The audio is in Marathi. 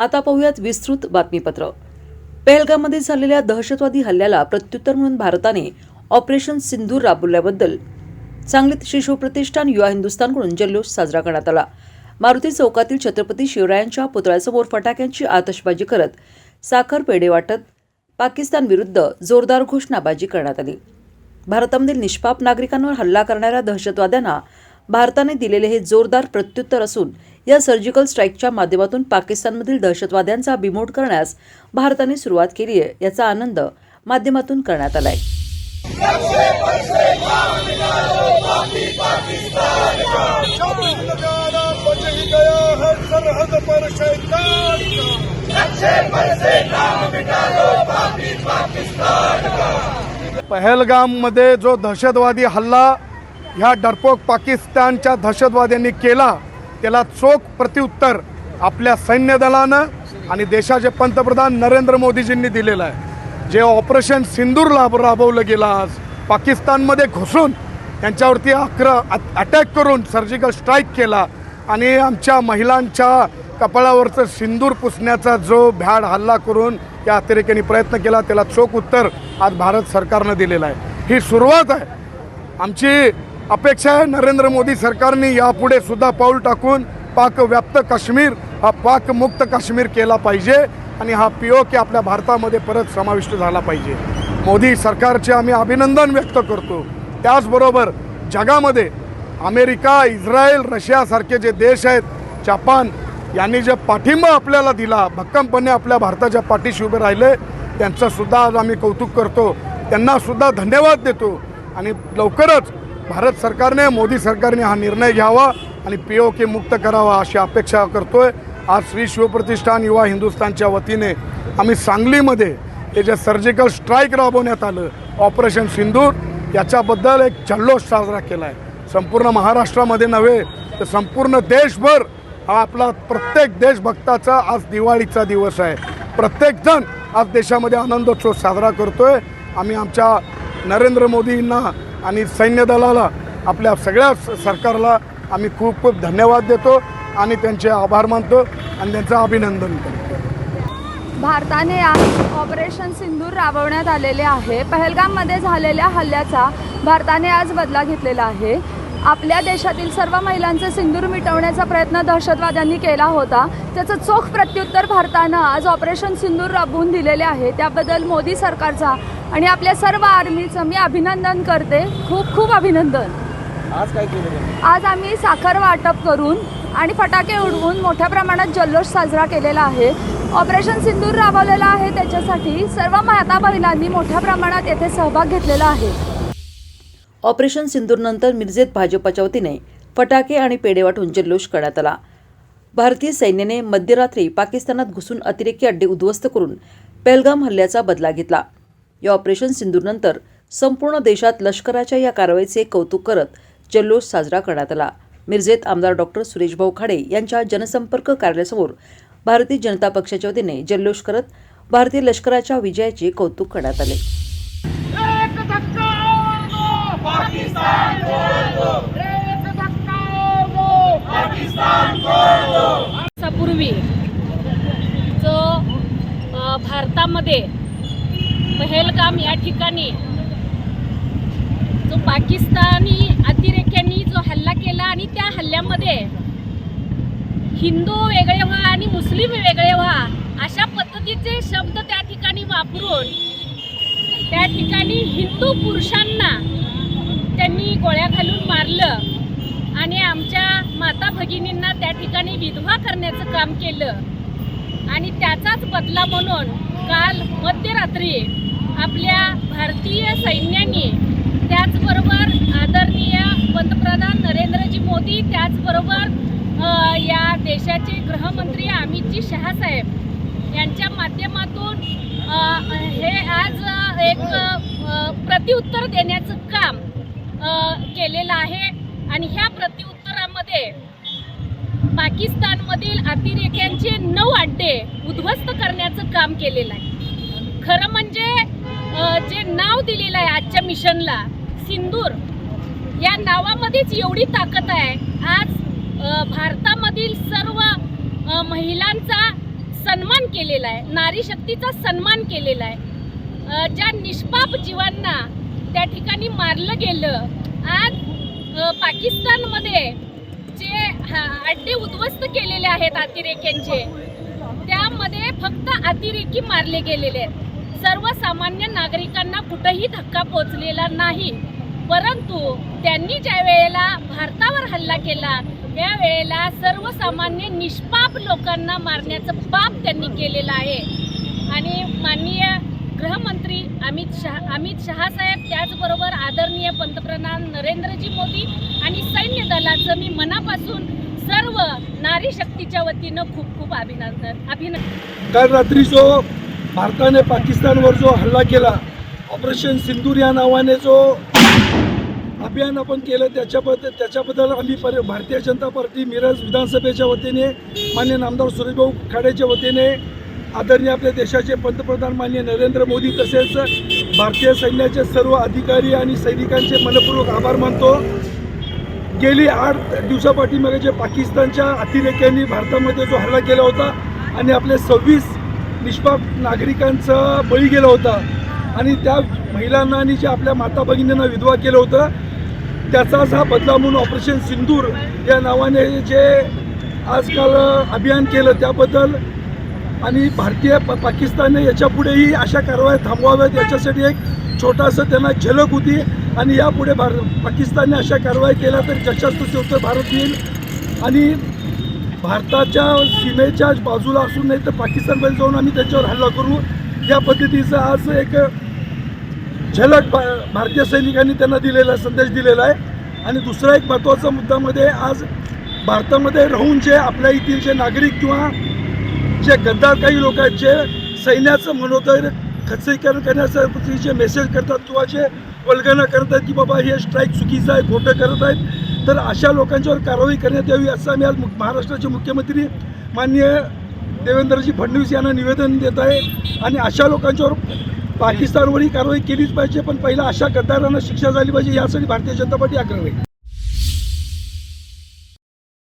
आता पाहूयात विस्तृत बातमीपत्र. पहलगाममध्ये झालेल्या दहशतवादी हल्ल्याला प्रत्युत्तर म्हणून भारताने ऑपरेशन सिंधूर राबवल्याबद्दल सांगलीत श्री शिवप्रतिष्ठान युवा हिंदुस्थानकडून जल्लोष साजरा करण्यात आला. मारुती चौकातील छत्रपती शिवरायांच्या पुतळ्यासमोर फटाक्यांची आतषबाजी करत साखर पेढे वाटत पाकिस्तान विरुद्ध जोरदार घोषणाबाजी करण्यात आली. भारतामधील निष्पाप नागरिकांवर हल्ला करणाऱ्या दहशतवाद्यांना भारताने दिलेले हे जोरदार प्रत्युत्तर असून या सर्जिकल स्ट्राईकच्या माध्यमातून पाकिस्तानमधील दहशतवाद्यांचा बिमोड करण्यास भारताने सुरुवात केली आहे याचा आनंद माध्यमातून करण्यात आलाय. पहलगाममध्ये जो दहशतवादी हल्ला ह्या डरपोक पाकिस्तानच्या दहशतवाद्यांनी केला त्याला चोख प्रत्युत्तर आपल्या सैन्य दलानं आणि देशाचे पंतप्रधान नरेंद्र मोदीजींनी दिलेलं आहे. जे ऑपरेशन सिंदूर लाभ राबवलं गेलं आज पाकिस्तानमध्ये घुसून त्यांच्यावरती अक्र अटॅक करून सर्जिकल स्ट्राईक केला आणि आमच्या महिलांच्या कपाळावरचं सिंदूर पुसण्याचा जो भ्याड हल्ला करून या अतिरेक्यांनी प्रयत्न केला त्याला चोख उत्तर आज भारत सरकारनं दिलेलं आहे. ही सुरुवात आहे. आमची अपेक्षा आहे नरेंद्र मोदी सरकारने यापुढे सुद्धा पाऊल टाकून पाक व्याप्त काश्मीर हा पाकमुक्त काश्मीर केला पाहिजे आणि हा पी ओ के आपल्या भारतामध्ये परत समाविष्ट झाला पाहिजे. मोदी सरकारचे आम्ही अभिनंदन व्यक्त करतो. त्याचबरोबर जगामध्ये अमेरिका इस्रायल रशियासारखे जे देश आहेत जपान यांनी जे पाठिंबा आपल्याला दिला भक्कमपणे आपल्या भारताच्या पाठीशी उभे राहिले त्यांचंसुद्धा आज आम्ही कौतुक करतो. त्यांनासुद्धा धन्यवाद देतो. आणि लवकरच भारत सरकारने मोदी सरकारने हा निर्णय घ्यावा आणि पी ओ के मुक्त करावा अशी अपेक्षा करतोय. आज श्री शिवप्रतिष्ठान युवा हिंदुस्थानच्या वतीने आम्ही सांगलीमध्ये हे जे सर्जिकल स्ट्राईक राबवण्यात आलं ऑपरेशन सिंदूर याच्याबद्दल एक जल्लोष साजरा केला आहे संपूर्ण महाराष्ट्रामध्ये नव्हे तर संपूर्ण देशभर हा आपला प्रत्येक देशभक्ताचा आज दिवाळीचा दिवस आहे. प्रत्येकजण आज देशामध्ये आनंदोत्सव साजरा करतोय. आम्ही आमच्या नरेंद्र मोदींना आणि सैन्य दलाला आपल्या सगळ्या सरकारला आम्ही खूप खूप धन्यवाद देतो आणि त्यांचे आभार मानतो आणि त्यांचं अभिनंदन करतो. भारताने आज ऑपरेशन सिंधूर राबवण्यात आलेले आहे. पहलगाममध्ये झालेल्या हल्ल्याचा भारताने आज बदला घेतलेला आहे. आपल्या देशातील सर्व महिलांचे सिंदूर मिटवण्याचा प्रयत्न दहशतवाद्यांनी केला होता. त्याचं चोख प्रत्युत्तर भारतानं आज ऑपरेशन सिंदूर राबवून दिलेले आहे. त्याबद्दल मोदी सरकारचा आणि आपल्या सर्व आर्मीचं मी अभिनंदन करते. खूप खूप अभिनंदन. आज काय केलं आज आम्ही साखर वाटप करून आणि फटाके उडवून मोठ्या प्रमाणात जल्लोष साजरा केलेला आहे. ऑपरेशन सिंदूर राबवलेला आहे त्याच्यासाठी सर्व माता बहिणांनी मोठ्या प्रमाणात येथे सहभाग घेतलेला आहे. ऑपरेशन सिंदूरनंतर मिरजेत भाजपाच्या वतीने फटाके आणि पेढे वाटून जल्लोष करण्यात आला. भारतीय सैन्याने मध्यरात्री पाकिस्तानात घुसून अतिरेकी अड्डे उद्ध्वस्त करून पेलगाम हल्ल्याचा बदला घेतला. या ऑपरेशन सिंदूरनंतर संपूर्ण देशात लष्कराच्या या कारवाईचे कौतुक करत जल्लोष साजरा करण्यात आला. मिरजेत आमदार डॉक्टर सुरेश भाऊ खाडे यांच्या जनसंपर्क कार्यालयासमोर भारतीय जनता पक्षाच्या वतीने जल्लोष करत भारतीय लष्कराच्या विजयाचे कौतुक करण्यात आले. पाकिस्तान छोड़ दो पाकिस्तान छोड़ दो दिवसापूर्वी जो भारतामध्ये पहेलगाम या ठिकाणी जो पाकिस्तानी अतिरेक्यांनी जो हल्ला केला आणि त्या हल्ल्यामध्ये हिंदू वेगळे व्हा आणि मुस्लिम वेगळे व्हा अशा पद्धतीचे शब्द त्या ठिकाणी वापरून त्या ठिकाणी हिंदू पुरुषांना त्यांनी गोळ्या घालून मारलं आणि आमच्या माता भगिनींना त्या ठिकाणी विधवा करण्याचं काम केलं. आणि त्याचाच बदला म्हणून काल मध्यरात्री आपल्या भारतीय सैन्याने त्याचबरोबर आदरणीय पंतप्रधान नरेंद्रजी मोदी त्याचबरोबर या देशाचे गृहमंत्री अमितजी शहासाहेब यांच्या माध्यमातून हे आज एक प्रतिउत्तर प्रत्युत्तर देण्याचं काम केलेलं आहे आणि ह्या प्रत्युत्तरामध्ये पाकिस्तानमधील अतिरेक्यांचे नऊ अड्डे उद्ध्वस्त करण्याचं काम केलेलं आहे. खरं म्हणजे जे नाव दिलेलं आहे आजच्या मिशनला सिंदूर या नावामध्येच एवढी ताकद आहे. आज भारतामधील सर्व महिलांचा सन्मान केलेला आहे नारी शक्तीचा सन्मान केलेला आहे. ज्या निष्पाप जीवांना त्या ठिकाणी मारलं गेलं आज पाकिस्तानमध्ये जे अड्डे उद्ध्वस्त केलेले आहेत अतिरेक्यांचे त्यामध्ये फक्त अतिरेकी मारले गेलेले आहेत. सर्वसामान्य नागरिकांना कुठंही धक्का पोचलेला नाही. परंतु त्यांनी ज्या वेळेला भारतावर हल्ला केला त्या वेळेला सर्वसामान्य निष्पाप लोकांना मारण्याचं पाप त्यांनी केलेलं आहे. आणि माननीय गृहमंत्री अमित शहा अमित शहासाहेब त्याचबरोबर आदरणीय पंतप्रधान नरेंद्रजी मोदी आणि सैन्य दलाचं मी मनापासून सर्व नारी शक्तीच्या वतीनं खूप खूप अभिनंदन अभिनंदन. काल रात्री जो भारताने पाकिस्तानवर जो हल्ला केला ऑपरेशन सिंदूर या नावाने जो अभियान आपण केलं त्याच्याबद्दल त्याच्याबद्दल आम्ही पर भारतीय जनता पार्टी मिरज विधानसभेच्या वतीने मान्य नामदार सुरेशभाऊ खाडेच्या वतीने आदरणीय आपल्या देशाचे पंतप्रधान माननीय नरेंद्र मोदी तसेच भारतीय सैन्याचे सर्व अधिकारी आणि सैनिकांचे मनपूर्वक आभार मानतो. गेली आठ दिवसापाठीमागे जे पाकिस्तानच्या अतिरेक्यांनी भारतामध्ये जो हल्ला केला होता आणि आपले सव्वीस निष्पाप नागरिकांचा बळी गेला होता आणि त्या महिलांना आणि जे आपल्या माता भगिनींना विधवा केलं होतं त्याचाच हा बदला म्हणून ऑपरेशन सिंदूर या नावाने जे आजकाल अभियान केलं त्याबद्दल आणि भारतीय प पाकिस्तानने याच्यापुढेही अशा कारवाया थांबवाव्यात याच्यासाठी एक छोटासं त्यांना झलक होती. आणि यापुढे भार पाकिस्तानने अशा कारवाई केल्या तर जशाच तसे उत्तर भारत येईल. आणि भारताच्या सीमेच्या बाजूला असून नाही तर पाकिस्तानमध्ये जाऊन आम्ही त्याच्यावर हल्ला करू. या पद्धतीचं आज एक झलक भा भारतीय सैनिकांनी त्यांना दिलेला संदेश दिलेला आहे. आणि दुसरा एक महत्त्वाचा मुद्दामध्ये आज भारतामध्ये राहून जे आपल्या येथील जे नागरिक किंवा जे गद्दार काही लोक आहेत जे सैन्याचं मनोधैर्य खच्चीकरण करण्यासाठी जे मेसेज करतात किंवा जे वल्गना करतात की बाबा हे स्ट्राईक चुकीचं आहे खोटं करत आहेत तर अशा लोकांच्यावर कारवाई करण्यात यावी असं आम्ही आज महाराष्ट्राचे मुख्यमंत्री माननीय देवेंद्रजी फडणवीस यांना निवेदन देत आहे. आणि अशा लोकांच्यावर पाकिस्तानवरही कारवाई केलीच पाहिजे पण पहिला अशा गद्दारांना शिक्षा झाली पाहिजे यासाठी भारतीय जनता पार्टी आग्रह आहे.